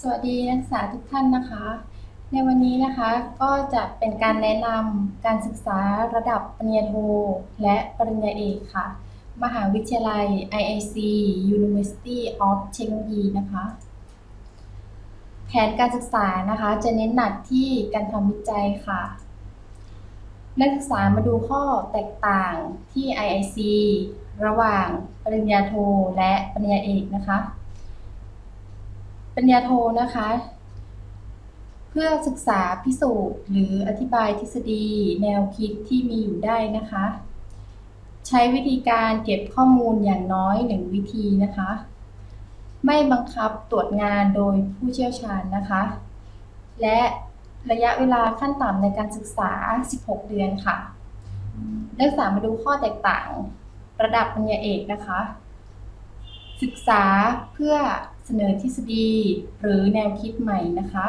สวัสดีนักศึกษาทุกท่านนะคะ ในวันนี้นะคะก็จะเป็นการแนะนำการศึกษาระดับปริญญาโทและปริญญาเอกค่ะ มหาวิทยาลัย IIC University of Technology นะคะ แผนการศึกษานะคะจะเน้นหนักที่การทำวิจัยค่ะ นักศึกษามาดูข้อแตกต่างที่ IIC ระหว่างปริญญาโทและปริญญาเอกนะคะ ปริญญาโทนะคะ เพื่อศึกษาพิสูจน์หรืออธิบายทฤษฎี แนวคิดที่มีอยู่ได้นะคะ ใช้วิธีการเก็บข้อมูลอย่างน้อยหนึ่งวิธีนะคะ ไม่บังคับตรวจงานโดยผู้เชี่ยวชาญนะคะ และระยะเวลาขั้นต่ำในการศึกษา 16 เดือนค่ะ นักศึกษามาดูข้อแตกต่าง ระดับปริญญาเอกนะคะ ศึกษาเพื่อ เสนอทฤษฎีหรือแนวคิดใหม่นะคะ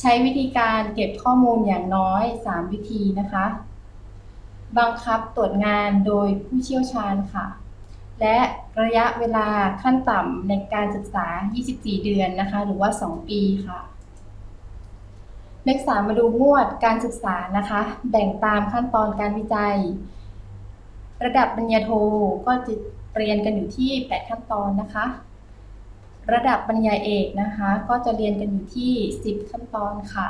ใช้วิธีการเก็บข้อมูลอย่างน้อย 3 วิธีนะคะ บังคับตรวจงานโดยผู้เชี่ยวชาญค่ะ และระยะเวลาขั้นต่ำในการศึกษา 24 เดือนนะคะ หรือว่า 2 ปีค่ะนักศึกษามาดูงวดการศึกษานะคะ แบ่งตามขั้นตอนการวิจัย ระดับปริญญาโทก็จะเรียนกันอยู่ที่ 8 ขั้นตอนนะคะ ระดับปริญญาเอกนะคะ ก็จะเรียนกันอยู่ที่ 10 ขั้นตอนค่ะ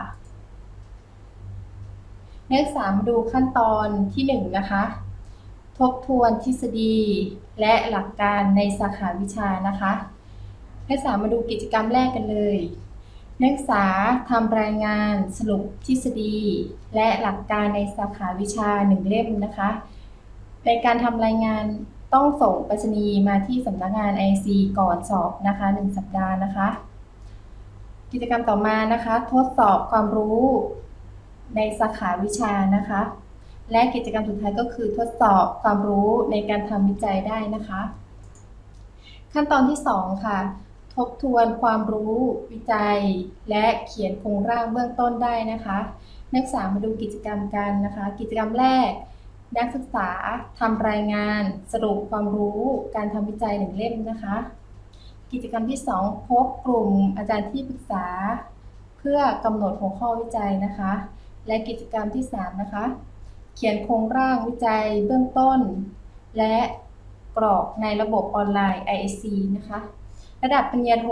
นักศึกษามาดูขั้นตอนที่1นะคะทบทวนทฤษฎีและหลักการในสาขาวิชานะคะนักศึกษามาดูกิจกรรมแรกกันเลย นักศึกษาทำรายงานสรุปทฤษฎี และหลักการในสาขาวิชาหนึ่งเล่มนะคะ ในการทำรายงาน ต้องส่งไปรษณีย์มาที่สำนักงาน IC ก่อนสอบนะคะ 1 สัปดาห์นะคะ กิจกรรมต่อมานะคะ ทดสอบความรู้ในสาขาวิชานะคะ และกิจกรรมสุดท้ายก็คือทดสอบความรู้ในการทำวิจัยได้นะคะ ขั้นตอนที่ 2 ค่ะ ทบทวนความรู้วิจัย และเขียนโครงร่างเบื้องต้นได้นะคะ นักศึกษามาดูกิจกรรมกันนะคะ กิจกรรมแรก นักศึกษาทำรายงานสรุปความรู้การทำวิจัยหนึ่งเล่มนะคะ กิจกรรมที่ 2 พบกลุ่มอาจารย์ที่ปรึกษา เพื่อกำหนดหัวข้อวิจัยนะคะ และกิจกรรมที่ 3 นะคะ เขียนโครงร่างวิจัยเบื้องต้น และกรอกในระบบออนไลน์ IIC นะคะ ระดับปริญญาโท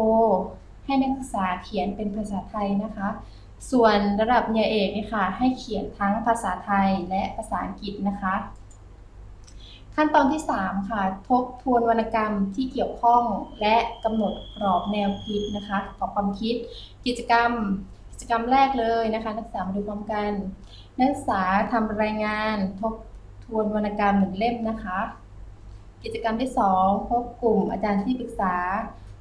ให้นักศึกษาเขียนเป็นภาษาไทยนะคะ ส่วนระดับปริญญาเอกนี่ค่ะ ให้เขียนทั้งภาษาไทยและภาษาอังกฤษนะคะ ขั้นตอนที่ 3 ค่ะ ทบทวนวรรณกรรมที่เกี่ยวข้องและกำหนดกรอบแนวคิดนะคะกรอบความคิด กิจกรรม กิจกรรมแรกเลยนะคะ นักศึกษามาดูพร้อมกัน นักศึกษาทำรายงานทบทวนวรรณกรรมหนึ่งเล่มนะคะ กิจกรรมที่ 2 พบกลุ่มอาจารย์ที่ปรึกษา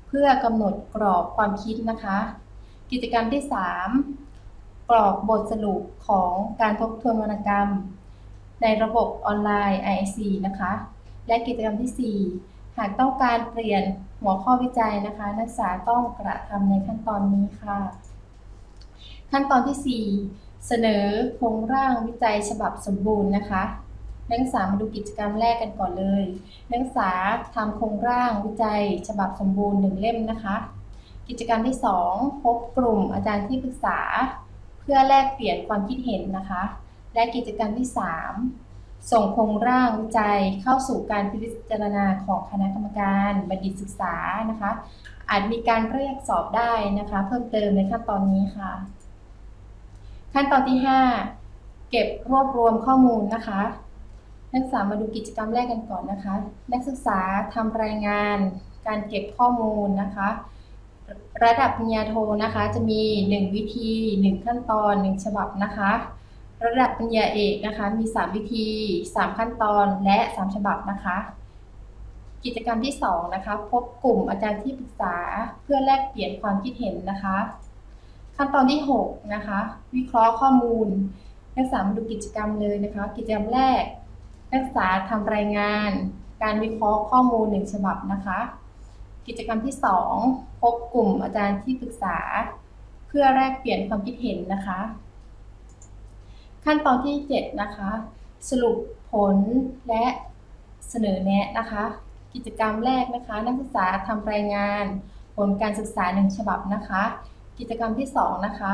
เพื่อกำหนดกรอบความคิดนะคะ กิจกรรมที่ 3 กรอกบทสรุปของการทบทวนวรรณกรรม ในระบบออนไลน์ IIC นะคะ และกิจกรรมที่ 4 หากต้องการเปลี่ยนหัวข้อวิจัยนะคะ นักศึกษาต้องกระทำในขั้นตอนนี้ค่ะ ขั้นตอนที่ 4 เสนอโครงร่างวิจัยฉบับสมบูรณ์นะคะนักศึกษามาดูกิจกรรมแรกกันก่อนเลย นักศึกษาทำโครงร่างวิจัย ฉบับสมบูรณ์หนึ่งเล่มนะคะ กิจกรรมที่ 2 พบกลุ่มอาจารย์ที่ปรึกษา พื่อแลกเปลี่ยนความคิดเห็นนะคะ และกิจกรรมที่ 3 ส่งโครงร่างวิจัยเข้าสู่การพิจารณาของคณะกรรมการบัณฑิตศึกษานะคะ อาจมีการเรียกสอบได้นะคะ เพิ่มเติมในขั้นตอนนี้ค่ะ ขั้นตอนที่ 5 เก็บรวบรวมข้อมูลนะคะนักศึกษามาดูกิจกรรมแรกกันก่อนนะคะ นักศึกษาทำรายงานการเก็บข้อมูลนะคะ ระดับปริญญาโทนะคะ จะมี 1 วิธี 1 ขั้นตอน 1 ฉบับนะคะ ระดับปริญญาเอกนะคะ มี 3 วิธี 3 ขั้นตอนและ 3 ฉบับนะคะ กิจกรรมที่ 2 นะคะ พบกลุ่มอาจารย์ที่ปรึกษาเพื่อแลกเปลี่ยนความคิดเห็นนะคะ ขั้นตอนที่ 6 นะคะ วิเคราะห์ข้อมูล นักศึกษามาดูกิจกรรมเลยนะคะ กิจกรรมแรก นักศึกษาทำรายงาน การวิเคราะห์ข้อมูล1ฉบับนะคะ กิจกรรมที่ 2 พบกลุ่มอาจารย์ที่ปรึกษา เพื่อแลกเปลี่ยนความคิดเห็นนะคะ ขั้นตอนที่ 7 นะคะ สรุปผลและเสนอแนะนะคะ กิจกรรมแรกนะคะ นักศึกษาทำรายงานหัลการศึกษาหนึ่งฉบับนะคะ กิจกรรมที่สองนะคะ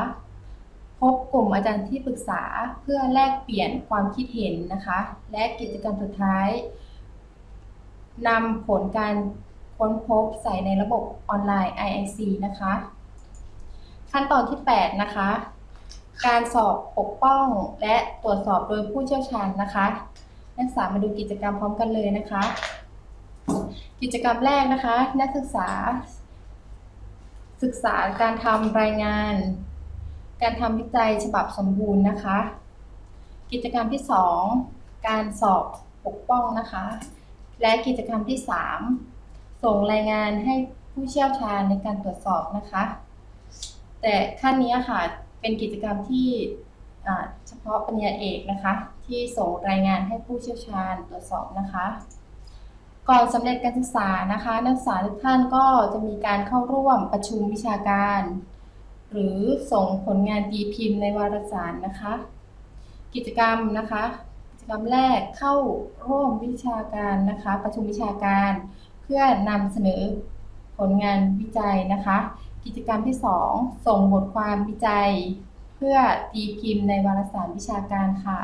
พบกลุ่มอาจารย์ที่ปรึกษาเพื่อแลกเปลี่ยนความคิดเห็นนะคะ และกิจกรรมสุดท้ายนำผลการ ค้นพบใส่ในระบบออนไลน์ IIC นะคะ ขั้นตอนที่ 8 นะคะ การสอบปกป้องและตรวจสอบโดยผู้เชี่ยวชาญนะคะนักศึกษามาดูกิจกรรมพร้อมกันเลยนะคะ กิจกรรมแรกนะคะ นักศึกษา ศึกษาการทำรายงาน การทำวิจัยฉบับสมบูรณ์นะคะ กิจกรรมที่ 2 การสอบปกป้องนะคะ และกิจกรรมที่ 3 ส่งรายงานให้ผู้เชี่ยวชาญในการตรวจสอบนะคะ แต่ขั้นนี้ค่ะเป็นกิจกรรมที่เฉพาะปริญญาเอกนะคะ ที่ส่งรายงานให้ผู้เชี่ยวชาญตรวจสอบนะคะ ก่อนสำเร็จการศึกษานะคะ นักศึกษาทุกท่านก็จะมีการเข้าร่วมประชุมวิชาการ หรือส่งผลงานตีพิมพ์ในวารสารนะคะ กิจกรรมนะคะกิจกรรมแรกเข้าร่วมวิชาการนะคะ ประชุมวิชาการ เพื่อนำเสนอผลงานวิจัยนะคะ กิจกรรมที่ 2 ส่งบทความวิจัย เพื่อตีพิมพ์ในวารสารวิชาการค่ะ